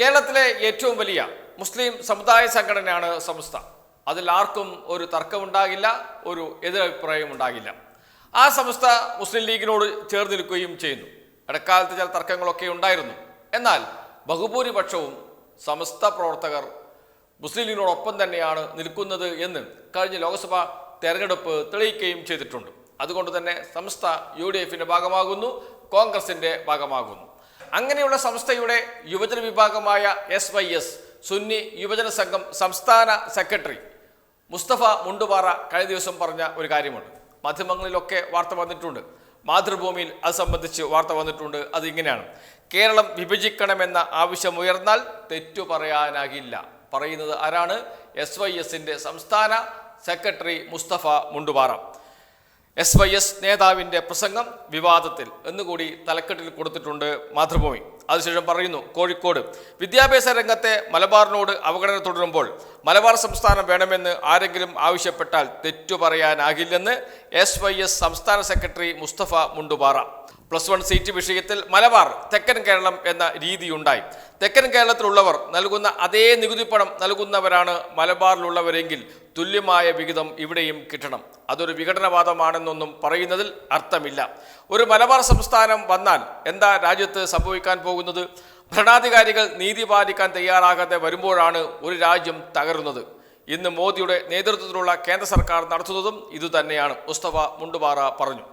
കേരളത്തിലെ ഏറ്റവും വലിയ മുസ്ലിം സമുദായ സംഘടനയാണ് സംസ്ഥ അതിൽ ആർക്കും ഒരു തർക്കമുണ്ടാകില്ല ഒരു എതിരഭിപ്രായം ഉണ്ടാകില്ല ആ സംസ്ഥ മുസ്ലിം ലീഗിനോട് ചേർന്ന് നിൽക്കുകയും ചെയ്യുന്നു. ഇടക്കാലത്ത് ചില തർക്കങ്ങളൊക്കെ ഉണ്ടായിരുന്നു. എന്നാൽ ബഹുഭൂരിപക്ഷവും സമസ്ത പ്രവർത്തകർ മുസ്ലിം ലീഗിനോടൊപ്പം തന്നെയാണ് നിൽക്കുന്നത് എന്ന് കഴിഞ്ഞ ലോക്സഭാ തെരഞ്ഞെടുപ്പ് തെളിയിക്കുകയും ചെയ്തിട്ടുണ്ട്. അതുകൊണ്ട് തന്നെ സംസ്ഥ യു ഡി എഫിന്റെ ഭാഗമാകുന്നു കോൺഗ്രസിന്റെ ഭാഗമാകുന്നു. അങ്ങനെയുള്ള സംസ്ഥയുടെ യുവജന വിഭാഗമായ എസ് വൈ എസ് സുന്നി യുവജന സംഘം സംസ്ഥാന സെക്രട്ടറി മുസ്തഫ മുണ്ടുപാറ കഴിഞ്ഞ ദിവസം പറഞ്ഞ ഒരു കാര്യമുണ്ട്. മാധ്യമങ്ങളിലൊക്കെ വാർത്ത വന്നിട്ടുണ്ട്. മാതൃഭൂമിയിൽ അത് സംബന്ധിച്ച് വാർത്ത വന്നിട്ടുണ്ട്. അത് ഇങ്ങനെയാണ്. കേരളം വിഭജിക്കണമെന്ന ആവശ്യം ഉയർന്നാൽ തെറ്റു പറയാനാകില്ല. പറയുന്നത് ആരാണ്? എസ് വൈ സംസ്ഥാന secretary Mustafa Mundupara. S Y S നേതാവിന്റെ പ്രസംഗം വിവാദത്തിൽ എന്നുകൂടി തലക്കെട്ടിൽ കൊടുത്തിട്ടുണ്ട് മാതൃഭൂമി. അതിനുശേഷം പറയുന്നു കോഴിക്കോട്. വിദ്യാഭ്യാസ രംഗത്തെ മലബാറിനോട് അവഗണന തുടരുമ്പോൾ മലബാർ സംസ്ഥാനം വേണമെന്ന് ആരെങ്കിലും ആവശ്യപ്പെട്ടാൽ തെറ്റു പറയാനാകില്ലെന്ന് എസ് വൈ എസ് സംസ്ഥാന secretary Mustafa Mundupara. Plus one seat വിഷയത്തിൽ മലബാർ തെക്കൻ കേരളം എന്ന രീതിയുണ്ടായി. തെക്കൻ കേരളത്തിലുള്ളവർ നൽകുന്ന അതേ നികുതി പണം നൽകുന്നവരാണ് മലബാറിലുള്ളവരെങ്കിൽ തുല്യമായ വിഹിതം ഇവിടെയും കിട്ടണം. അതൊരു വിഘടനവാദമാണെന്നൊന്നും പറയുന്നതിൽ അർത്ഥമില്ല. ഒരു മലബാർ സംസ്ഥാനം വന്നാൽ എന്താ രാജ്യത്ത് സംഭവിക്കാൻ പോകുന്നത്? ഭരണാധികാരികൾ നീതി പാലിക്കാൻ തയ്യാറാകാതെ വരുമ്പോഴാണ് ഒരു രാജ്യം തകരുന്നത്. ഇന്ന് മോദിയുടെ നേതൃത്വത്തിലുള്ള കേന്ദ്ര സർക്കാർ നടത്തുന്നതും ഇതുതന്നെയാണ്. മുസ്തഫ മുണ്ടുപാറ പറഞ്ഞു.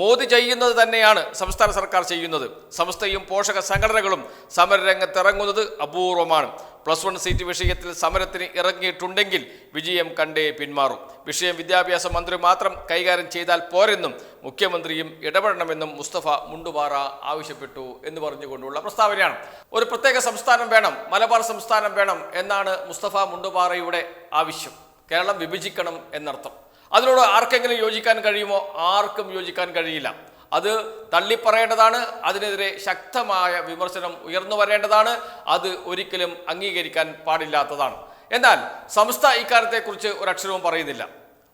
മോദി ചെയ്യുന്നത് തന്നെയാണ് സംസ്ഥാന സർക്കാർ ചെയ്യുന്നത്. സംസ്ഥയും പോഷക സംഘടനകളും സമരരംഗത്തിറങ്ങുന്നത് അപൂർവമാണ്. പ്ലസ് വൺ സീറ്റ് വിഷയത്തിൽ സമരത്തിന് ഇറങ്ങിയിട്ടുണ്ടെങ്കിൽ വിജയം കണ്ടേ പിന്മാറും. വിഷയം വിദ്യാഭ്യാസ മന്ത്രി മാത്രം കൈകാര്യം ചെയ്താൽ പോരെന്നും മുഖ്യമന്ത്രിയും ഇടപെടണമെന്നും മുസ്തഫ മുണ്ടുപാറ ആവശ്യപ്പെട്ടു എന്ന് പറഞ്ഞുകൊണ്ടുള്ള പ്രസ്താവനയാണ്. ഒരു പ്രത്യേക സംസ്ഥാനം വേണം മലബാർ സംസ്ഥാനം വേണം എന്നാണ് മുസ്തഫ മുണ്ടുപാറയുടെ ആവശ്യം. കേരളം വിഭജിക്കണം എന്നർത്ഥം. അതിനോട് ആർക്കെങ്കിലും യോജിക്കാൻ കഴിയുമോ? ആർക്കും യോജിക്കാൻ കഴിയില്ല. അത് തള്ളിപ്പറയേണ്ടതാണ് അതിനെതിരെ ശക്തമായ വിമർശനം ഉയർന്നു വരേണ്ടതാണ് അത് ഒരിക്കലും അംഗീകരിക്കാൻ പാടില്ലാത്തതാണ്. എന്നാൽ സംസ്ഥ ഇക്കാര്യത്തെക്കുറിച്ച് ഒരക്ഷരവും പറയുന്നില്ല.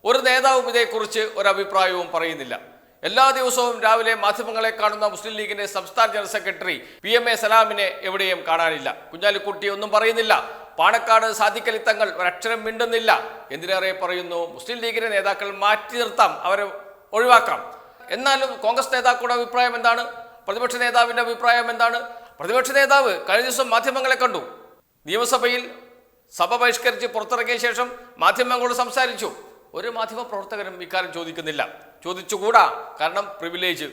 ഒരു നേതാവും ഇതേക്കുറിച്ച് ഒരു അഭിപ്രായവും പറയുന്നില്ല. എല്ലാ ദിവസവും രാവിലെ മാധ്യമങ്ങളെ കാണുന്ന മുസ്ലിം ലീഗിന്റെ സംസ്ഥാന general secretary P M A സലാമിനെ എവിടെയും കാണാനില്ല. കുഞ്ഞാലിക്കുട്ടി ഒന്നും പറയുന്നില്ല. പാണക്കാട് സാധിക്കലി തങ്ങൾ ഒരക്ഷരം മിണ്ടുന്നില്ല. എന്തിനേറെ പറയുന്നു? മുസ്ലിം ലീഗിന്റെ നേതാക്കൾ മാറ്റി നിർത്താം അവരെ ഒഴിവാക്കാം. എന്നാലും കോൺഗ്രസ് നേതാക്കളുടെ അഭിപ്രായം എന്താണ്? പ്രതിപക്ഷ നേതാവിന്റെ അഭിപ്രായം എന്താണ്? പ്രതിപക്ഷ നേതാവ് കഴിഞ്ഞ ദിവസം മാധ്യമങ്ങളെ കണ്ടു. നിയമസഭയിൽ സഭ ബഹിഷ്കരിച്ച് പുറത്തിറങ്ങിയ ശേഷം മാധ്യമങ്ങളോട് സംസാരിച്ചു. ഒരു മാധ്യമ പ്രവർത്തകരും ഇക്കാര്യം ചോദിക്കുന്നില്ല. ചോദിച്ചുകൂടാ? കാരണം പ്രിവിലേജ്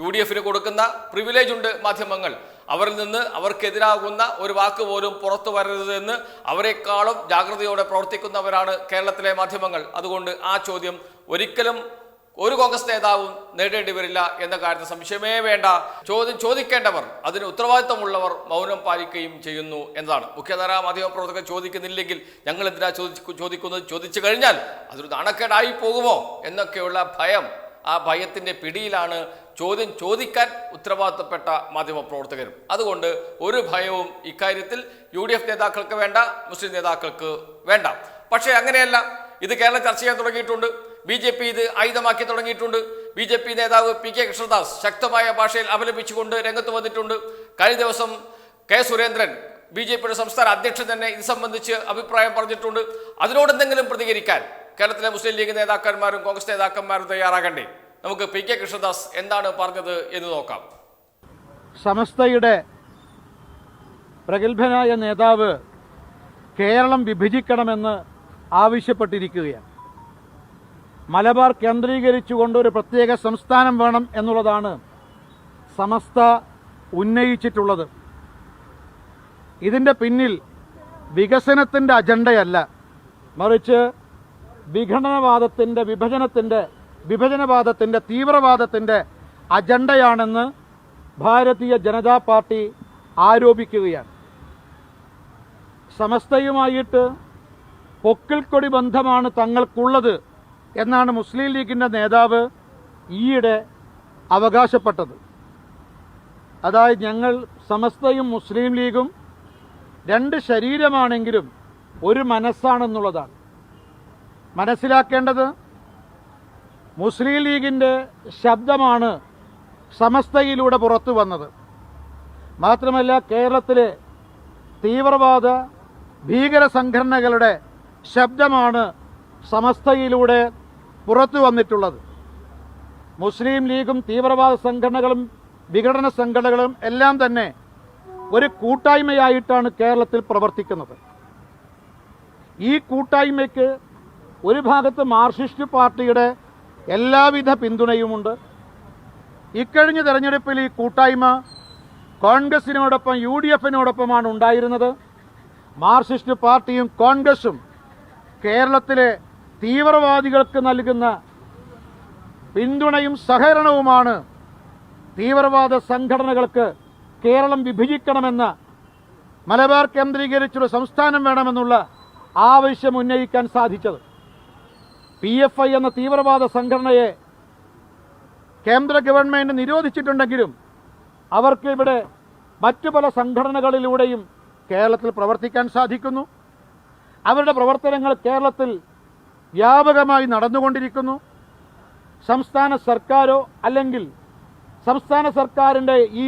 യു ഡി എഫിന് കൊടുക്കുന്ന പ്രിവിലേജ് ഉണ്ട് മാധ്യമങ്ങൾ. അവരിൽ നിന്ന് അവർക്കെതിരാകുന്ന ഒരു വാക്ക് പോലും പുറത്തു വരരുതെന്ന് അവരെക്കാളും ജാഗ്രതയോടെ പ്രവർത്തിക്കുന്നവരാണ് കേരളത്തിലെ മാധ്യമങ്ങൾ. അതുകൊണ്ട് ആ ചോദ്യം ഒരിക്കലും ഒരു കോൺഗ്രസ് നേതാവും നേടേണ്ടി വരില്ല എന്ന കാര്യത്തിൽ സംശയമേ വേണ്ട. ചോദ്യം ചോദിക്കേണ്ടവർ അതിന് ഉത്തരവാദിത്തമുള്ളവർ മൗനം പാലിക്കുകയും ചെയ്യുന്നു എന്നതാണ്. മുഖ്യധാരാ മാധ്യമ പ്രവർത്തകർ ചോദിക്കുന്നില്ലെങ്കിൽ ഞങ്ങൾ എന്തിനാ ചോദിച്ചു ചോദിക്കുന്നത്? ചോദിച്ചു കഴിഞ്ഞാൽ അതൊരു നാണക്കേടായി പോകുമോ എന്നൊക്കെയുള്ള ഭയം ആ ഭയത്തിന്റെ പിടിയിലാണ് ചോദ്യം ചോദിക്കാൻ ഉത്തരവാദിത്തപ്പെട്ട മാധ്യമ പ്രവർത്തകരും അതുകൊണ്ട് ഒരു ഭയവും ഇക്കാര്യത്തിൽ യു ഡി എഫ് നേതാക്കൾക്ക് വേണ്ട മുസ്ലിം നേതാക്കൾക്ക് വേണ്ട. പക്ഷേ അങ്ങനെയല്ല. ഇത് കേരളം ചർച്ച ചെയ്യാൻ തുടങ്ങിയിട്ടുണ്ട്. ബി ജെ പി ഇത് ആയുധമാക്കി തുടങ്ങിയിട്ടുണ്ട്. ബി ജെ പി നേതാവ് പി കെ കൃഷ്ണദാസ് ശക്തമായ ഭാഷയിൽ അപലപിച്ചുകൊണ്ട് രംഗത്ത് വന്നിട്ടുണ്ട്. കഴിഞ്ഞ ദിവസം കെ സുരേന്ദ്രൻ ബി ജെ പിയുടെ സംസ്ഥാന അധ്യക്ഷൻ തന്നെ ഇത് സംബന്ധിച്ച് അഭിപ്രായം പറഞ്ഞിട്ടുണ്ട്. അതിനോട് എന്തെങ്കിലും പ്രതികരിക്കാൻ കേരളത്തിലെ മുസ്ലിം ലീഗ് നേതാക്കന്മാരും കോൺഗ്രസ് നേതാക്കന്മാരും തയ്യാറാകണ്ടേ? നമുക്ക് പി കെ കൃഷ്ണദാസ് എന്താണ് പറഞ്ഞത് എന്ന് നോക്കാം. സമസ്തയുടെ പ്രഗത്ഭനായ നേതാവ് കേരളം വിഭജിക്കണമെന്ന് ആവശ്യപ്പെട്ടിരിക്കുകയാണ്. മലബാർ കേന്ദ്രീകരിച്ചുകൊണ്ട് ഒരു പ്രത്യേക സംസ്ഥാനം വേണം എന്നുള്ളതാണ് സമസ്ത ഉന്നയിച്ചിട്ടുള്ളത്. ഇതിന്റെ പിന്നിൽ വികസനത്തിന്റെ അജണ്ടയല്ല മറിച്ച് വിഘടനവാദത്തിന്റെ വിഭജനത്തിന്റെ വിഭജനവാദത്തിന്റെ തീവ്രവാദത്തിന്റെ അജണ്ടയാണെന്ന് ഭാരതീയ ജനതാ പാർട്ടി ആരോപിക്കുകയാണ്. സമസ്തയുമായിട്ട് പൊക്കിൾക്കൊടി ബന്ധമാണ് തങ്ങൾക്കുള്ളത് എന്നാണ് മുസ്ലിം ലീഗിന്റെ നേതാവ് ഈയിടെ അവകാശപ്പെട്ടത്. അതായത് ഞങ്ങൾ സമസ്തയും മുസ്ലിം ലീഗും രണ്ട് ശരീരമാണെങ്കിലും ഒരു മനസ്സാണെന്നുള്ളതാണ്. മനസ്സിലാക്കേണ്ടത് മുസ്ലിം ലീഗിന്റെ ശബ്ദമാണ് സമസ്തയിലൂടെ പുറത്തു വന്നത്. മാത്രമല്ല കേരളത്തിലെ തീവ്രവാദ ഭീകര സംഘടനകളുടെ ശബ്ദമാണ് സമസ്തയിലൂടെ പുറത്തു വന്നിട്ടുള്ളത്. മുസ്ലിം ലീഗും തീവ്രവാദ സംഘടനകളും വിഘടന സംഘടനകളും എല്ലാം തന്നെ ഒരു കൂട്ടായ്മയായിട്ടാണ് കേരളത്തിൽ പ്രവർത്തിക്കുന്നത്. ഈ കൂട്ടായ്മയ്ക്ക് ഒരു ഭാഗത്ത് മാർക്സിസ്റ്റ് പാർട്ടിയുടെ എല്ലാവിധ പിന്തുണയുമുണ്ട്. ഇക്കഴിഞ്ഞ തെരഞ്ഞെടുപ്പിൽ ഈ കൂട്ടായ്മ കോൺഗ്രസിനോടൊപ്പം യു ഡി എഫിനോടൊപ്പമാണ് ഉണ്ടായിരുന്നത്. മാർക്സിസ്റ്റ് പാർട്ടിയും കോൺഗ്രസും കേരളത്തിലെ തീവ്രവാദികൾക്ക് നൽകുന്ന പിന്തുണയും സഹകരണവുമാണ് തീവ്രവാദ സംഘടനകൾക്ക് കേരളം വിഭജിക്കണമെന്ന് മലബാർ കേന്ദ്രീകരിച്ചൊരു സംസ്ഥാനം വേണമെന്നുള്ള ആവശ്യം ഉന്നയിക്കാൻ സാധിച്ചത്. പി എഫ് ഐ എന്ന തീവ്രവാദ സംഘടനയെ കേന്ദ്ര ഗവൺമെന്റ് നിരോധിച്ചിട്ടുണ്ടെങ്കിലും അവർക്ക് ഇവിടെ മറ്റു പല സംഘടനകളിലൂടെയും കേരളത്തിൽ പ്രവർത്തിക്കാൻ സാധിക്കുന്നു. അവരുടെ പ്രവർത്തനങ്ങൾ കേരളത്തിൽ വ്യാപകമായി നടന്നുകൊണ്ടിരിക്കുന്നു. സംസ്ഥാന സർക്കാരോ അല്ലെങ്കിൽ സംസ്ഥാന സർക്കാരിന്റെ ഈ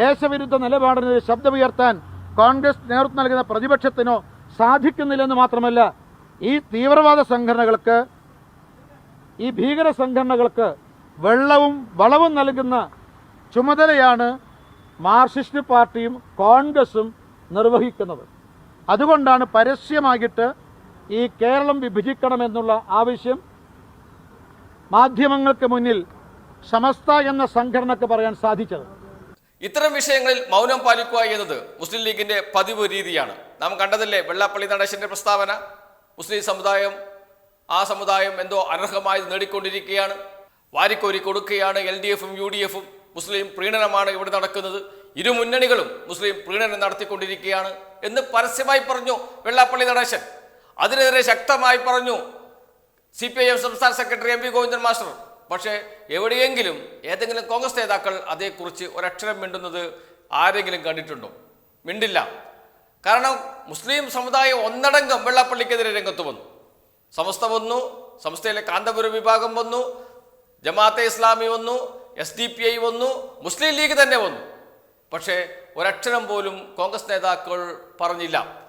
ദേശവിരുദ്ധ നിലപാടിനെതിരെ ശബ്ദമുയർത്താൻ കോൺഗ്രസ് നേതൃത്വം നൽകുന്ന പ്രതിപക്ഷത്തിനോ സാധിക്കുന്നില്ലെന്ന് മാത്രമല്ല ഈ തീവ്രവാദ സംഘടനകൾക്ക് ഈ ഭീകര സംഘടനകൾക്ക് വെള്ളവും വളവും നൽകുന്ന ചുമതലയാണ് മാർക്സിസ്റ്റ് പാർട്ടിയും കോൺഗ്രസും നിർവഹിക്കുന്നത്. അതുകൊണ്ടാണ് പരസ്യമായിട്ട് ഈ കേരളം വിഭജിക്കണമെന്നുള്ള ആവശ്യം മാധ്യമങ്ങൾക്ക് മുന്നിൽ സമസ്ത എന്ന സംഘടനക്ക് പറയാൻ സാധിച്ചത്. ഇത്തരം വിഷയങ്ങളിൽ മൗനം പാലിക്കുക എന്നത് മുസ്ലിം ലീഗിന്റെ പതിവ് രീതിയാണ്. നാം കണ്ടതല്ലേ വെള്ളാപ്പള്ളി നടേശന്റെ പ്രസ്താവന? മുസ്ലിം സമുദായം ആ സമുദായം എന്തോ അനർഹമായി നേടിക്കൊണ്ടിരിക്കുകയാണ്. വാരിക്കോരി കൊടുക്കുകയാണ് എൽ ഡി എഫും യു ഡി എഫും മുസ്ലിം പ്രീണനമാണ് ഇവിടെ നടക്കുന്നത്. ഇരു മുന്നണികളും മുസ്ലിം പ്രീണനം നടത്തിക്കൊണ്ടിരിക്കുകയാണ് എന്ന് പരസ്യമായി പറഞ്ഞു വെള്ളാപ്പള്ളി നടേശൻ. അതിനെതിരെ ശക്തമായി പറഞ്ഞു സി പി ഐ എം സംസ്ഥാന secretary M P Govindan master. പക്ഷേ എവിടെയെങ്കിലും ഏതെങ്കിലും കോൺഗ്രസ് നേതാക്കൾ അതേക്കുറിച്ച് ഒരക്ഷരം മിണ്ടുന്നത് ആരെങ്കിലും കണ്ടിട്ടുണ്ടോ? മിണ്ടില്ല. കാരണം മുസ്ലിം സമുദായം ഒന്നടങ്കം വെള്ളപ്പള്ളിക്കെതിരെ രംഗത്ത് വന്നു. സമസ്ത വന്നു സംസ്ഥയിലെ കാന്തപുരം വിഭാഗം വന്നു ജമാഅത്തെ ഇസ്ലാമി വന്നു എസ് ഡി പി ഐ വന്നു മുസ്ലിം ലീഗ് തന്നെ വന്നു. പക്ഷേ ഒരക്ഷരം പോലും കോൺഗ്രസ് നേതാക്കൾ പറഞ്ഞില്ല.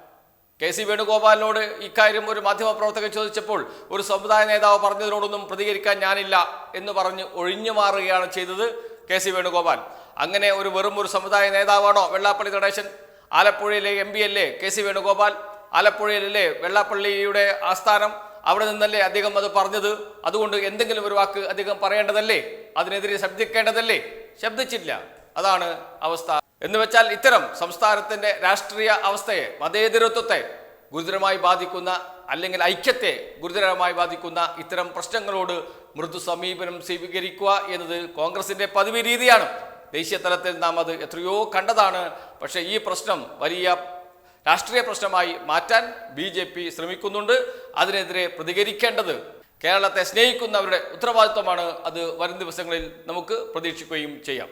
കെ സി വേണുഗോപാലിനോട് ഇക്കാര്യം ഒരു മാധ്യമപ്രവർത്തകൻ ചോദിച്ചപ്പോൾ ഒരു സമുദായ നേതാവ് പറഞ്ഞതിനോടൊന്നും പ്രതികരിക്കാൻ ഞാനില്ല എന്ന് പറഞ്ഞ് ഒഴിഞ്ഞു മാറുകയാണ് ചെയ്തത് കെ സി വേണുഗോപാൽ. അങ്ങനെ ഒരു വെറും ഒരു സമുദായ നേതാവാണോ വെള്ളാപ്പള്ളി നടേശൻ? ആലപ്പുഴയിലെ എം പി അല്ലേ കെ സി വേണുഗോപാൽ? ആലപ്പുഴയിലല്ലേ വെള്ളാപ്പള്ളിയുടെ ആസ്ഥാനം? അവിടെ നിന്നല്ലേ അദ്ദേഹം അത് പറഞ്ഞത്? അതുകൊണ്ട് എന്തെങ്കിലും ഒരു വാക്ക് അദ്ദേഹം പറയേണ്ടതല്ലേ? അതിനെതിരെ ശബ്ദിക്കേണ്ടതല്ലേ? ശബ്ദിച്ചില്ല. അതാണ് അവസ്ഥ. എന്ന് വെച്ചാൽ ഇത്തരം സംസ്ഥാനത്തിന്റെ രാഷ്ട്രീയ അവസ്ഥയെ മതേതരത്വത്തെ ഗുരുതരമായി ബാധിക്കുന്ന അല്ലെങ്കിൽ ഐക്യത്തെ ഗുരുതരമായി ബാധിക്കുന്ന ഇത്തരം പ്രശ്നങ്ങളോട് മൃദു സമീപനം സ്വീകരിക്കുക എന്നത് കോൺഗ്രസിന്റെ പതിവ് രീതിയാണ്. ദേശീയ തലത്തിൽ നാം അത് എത്രയോ കണ്ടതാണ്. പക്ഷേ ഈ പ്രശ്നം വലിയ രാഷ്ട്രീയ പ്രശ്നമായി മാറ്റാൻ ബി ജെ പി ശ്രമിക്കുന്നുണ്ട്. അതിനെതിരെ പ്രതികരിക്കേണ്ടത് കേരളത്തെ സ്നേഹിക്കുന്നവരുടെ ഉത്തരവാദിത്വമാണ്. അത് വരും ദിവസങ്ങളിൽ നമുക്ക് പ്രതീക്ഷിക്കുകയും ചെയ്യാം.